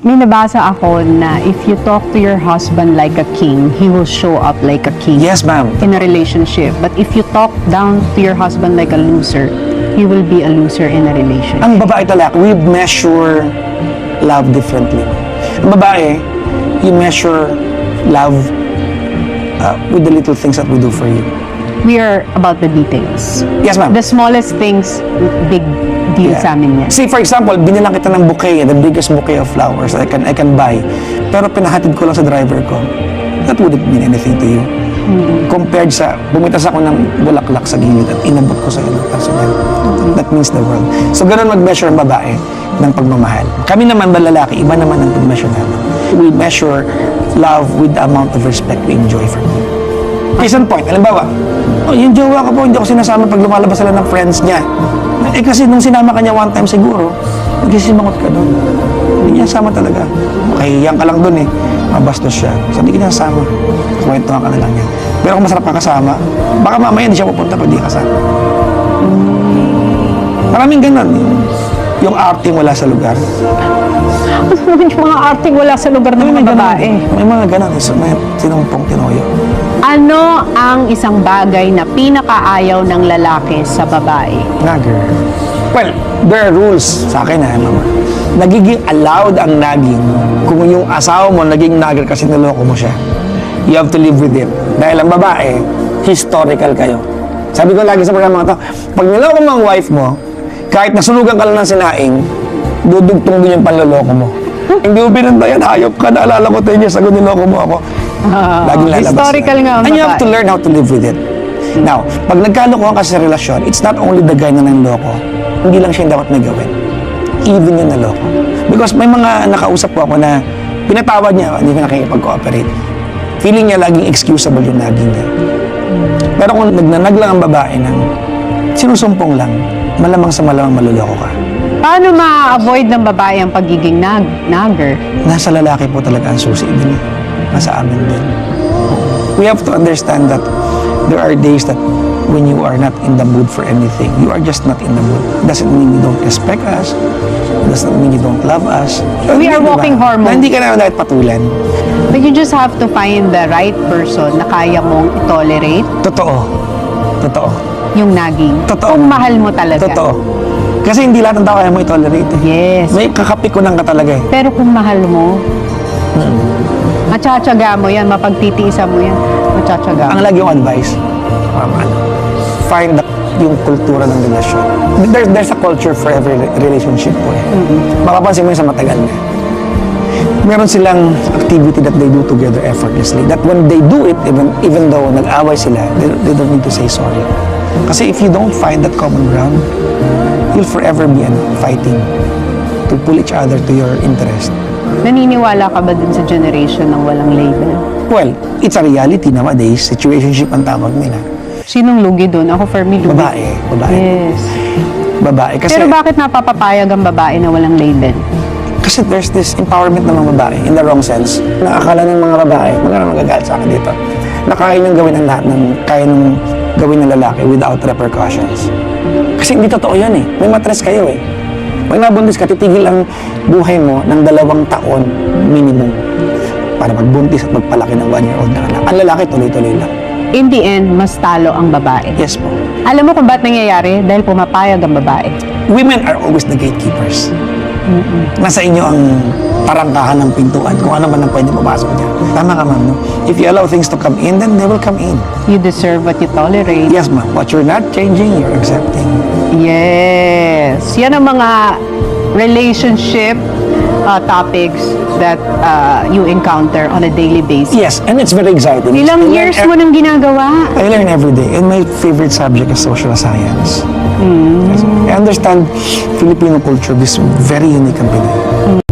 May nabasa ako na if you talk to your husband like a king, he will show up like a king Yes, ma'am. in a relationship. But if you talk down to your husband like a loser, he will be a loser in a relationship. Ang babae talaga, we measure love differently. Ang babae, you measure love uh, with the little things that we do for you. We are about the details. Yes, ma'am. The smallest things, big deal sa amin yan. See, for example, binilang kita ng bouquet, the biggest bouquet of flowers I can I can buy. Pero pinahatid ko lang sa driver ko. That wouldn't mean anything to you. Compared sa, bumitas ako ng bulaklak sa gilid at inabot ko sa iyo ng personal. That means the world. So, ganun mag-measure ang babae ng pagmamahal. Kami naman, ba lalaki, iba naman ang pag-measure namin. We measure love with the amount of respect we enjoy from you. Case in point, halimbawa, oh, yung jowa ko po, hindi ako sinasama pag lumalabas sila ng friends niya. Eh kasi nung sinama ka niya one time siguro, nagsisimangot ka doon. Hindi niya sama talaga. Makahiyang ka lang doon eh. Mabastos siya. So hindi ka niya sama. Kwentuhan ka na lang yan. Pero kung masarap ka kasama, baka mamaya hindi siya pupunta pag di ka kasama. Maraming ganun. Yung, yung arting wala sa lugar. yung mga arting wala sa lugar ng mga babae. May mga ganun. So, may sinumpong tinoyo. Ano ang isang bagay na pinakaayaw ng lalaki sa babae? Nagger. Well, there are rules sa akin ha, mama. Nagiging allowed ang nagging kung yung asawa mo naging nagger kasi niloko mo siya. You have to live with it. Dahil ang babae, historical kayo. Sabi ko lagi sa programa to, pag niloko mo ang wife mo, kahit nasunugan ka lang ng sinaing, dudugtong din yung panloloko mo. Hindi mo pinantayan, hayop ka, naalala ko 10 years ago, niloko mo ako. Laging lalabas historical nga And you have to learn how to live with it. Now, pag nagkalokohan ka sa relasyon, it's not only the guy na nanloko, hindi lang siya yung dapat may gawin. Even yung naloko. Because may mga nakausap ko ako na pinatawad niya, hindi ka nakikipag-cooperate. Feeling niya laging excusable yung naging niya. Pero kung nagnanag lang ang babae ng sinusumpong lang, malamang sa malamang maluloko ka. Paano ma-avoid ng babae ang pagiging nag nagger? Nasa lalaki po talaga ang susi din. Eh. Nasa amin din. We have to understand that there are days that when you are not in the mood for anything, you are just not in the mood. Doesn't mean you don't respect us. Doesn't mean you don't love us. We are walking hormones. Na hindi ka naman dapat patulan. But you just have to find the right person na kaya mong i-tolerate Totoo. Totoo. yung naging. Totoo. Kung mahal mo talaga. Totoo. Kasi hindi lahat ng tao kaya mo i-tolerate. eh. Yes. May kakapikunan ka talaga eh. Pero kung mahal mo, matsatsaga mo yan, mapagtitiisa mo yan, matsatsaga Ang mo. lagi yung advice, um, ano, find the, yung kultura ng relasyon. There's, there's a culture for every re- relationship po eh. Mapapansin mo yun sa matagal na. Meron silang activity that they do together effortlessly. That when they do it, even even though nag-away sila, they, they don't need to say sorry. Kasi if you don't find that common ground, you'll forever be ano, fighting to pull each other to your interest. Naniniwala ka ba dun sa generation ng walang label? Well, it's a reality nowadays. Situationship ang tawag nila. Sinong lugi dun? Ako for me, lugi. Babae, babae. Yes. Babae. Kasi, Pero bakit napapapayag ang babae na walang label? kasi there's this empowerment ng mga babae in the wrong sense. Nakakala ng mga babae, mga magagalit sa akin dito, na kaya niyang gawin ang lahat ng kaya niyang gawin ng lalaki without repercussions. Kasi hindi totoo yan eh. May matres kayo eh. Pag nabuntis ka, titigil ang buhay mo ng dalawang taon minimum para magbuntis at magpalaki ng one-year-old na anak. Ang lalaki tuloy-tuloy lang. In the end, mas talo ang babae. Yes po. Alam mo kung ba't nangyayari? Dahil pumapayag ang babae. women are always the gatekeepers. Nasa inyo ang tarangkahan ng pintuan kung ano man ang pwede papasok dyan. Tama ka, ma'am. No? If you allow things to come in, then they will come in. You deserve what you tolerate. Yes, ma'am. What you're not changing, you're accepting. Yes. Yan ang mga relationship uh, topics that uh, you encounter on a daily basis. Yes, and it's very exciting. Ilang years mo nang ginagawa? I learn every day. And my favorite subject is social science. Yes. Understand Filipino culture, this very unique ang.